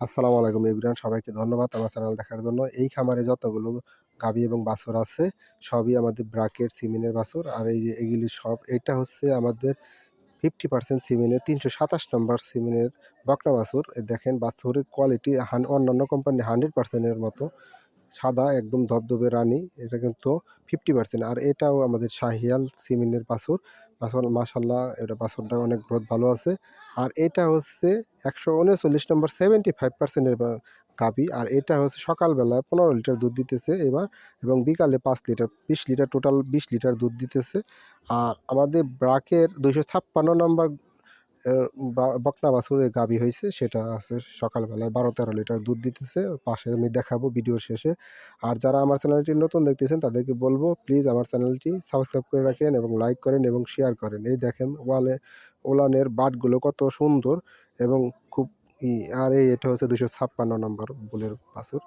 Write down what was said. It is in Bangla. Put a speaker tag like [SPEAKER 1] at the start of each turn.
[SPEAKER 1] আসসালামু আলাইকুম ইব্রাহিম সবাইকে ধন্যবাদ আমার চ্যানেল দেখার জন্য। এই খামারে যতগুলো গাবি এবং বাছুর আছে, সবই আমাদের ব্রাকের সিমেনের বাছুর। আর এই যে এগুলি সব, এটা হচ্ছে আমাদের ফিফটি পার্সেন্ট সিমেনের, তিনশো সাতাশ নম্বর সিমেনের বকনা বাছুর। দেখেন, বাছুরের কোয়ালিটি অন্যান্য কোম্পানি হান্ড্রেড পার্সেন্টের মতো। সাদা, একদম ধবধবে রানী, এটা কিন্তু ফিফটি পার্সেন্ট আর এটাও আমাদের শাহিয়াল সিমেনের বাছুর বাছুর মাসাল্লাহ এটা বাছুরটা অনেক গ্রোথ ভালো আছে। আর এটা হচ্ছে একশো উনচল্লিশ নম্বর সেভেন্টি ফাইভ পার্সেন্টের গাবি। আর এটা হচ্ছে সকালবেলা পনেরো লিটার দুধ দিতেছে এবার, এবং বিকালে পাঁচ লিটার, বিশ লিটার টোটাল বিশ লিটার দুধ দিতেছে। আর আমাদের ব্রাকের দুইশো ছাপ্পান্ন নম্বর বকনা বাছুরের গাবি হয়েছে, সেটা আছে সকালবেলায় বারো তেরো লিটার দুধ দিতেছে, পাশে আমি দেখাবো ভিডিওর শেষে। আর যারা আমার চ্যানেলটি নতুন দেখতেছেন, তাদেরকে বলব, প্লিজ আমার চ্যানেলটি সাবস্ক্রাইব করে রাখেন এবং লাইক করেন এবং শেয়ার করেন। এই দেখেন ওয়ালে, ওলানের বাটগুলো কত সুন্দর এবং খুব আর এটা হচ্ছে দুশো ছাপ্পান্ন নম্বর বুলের বাছুর।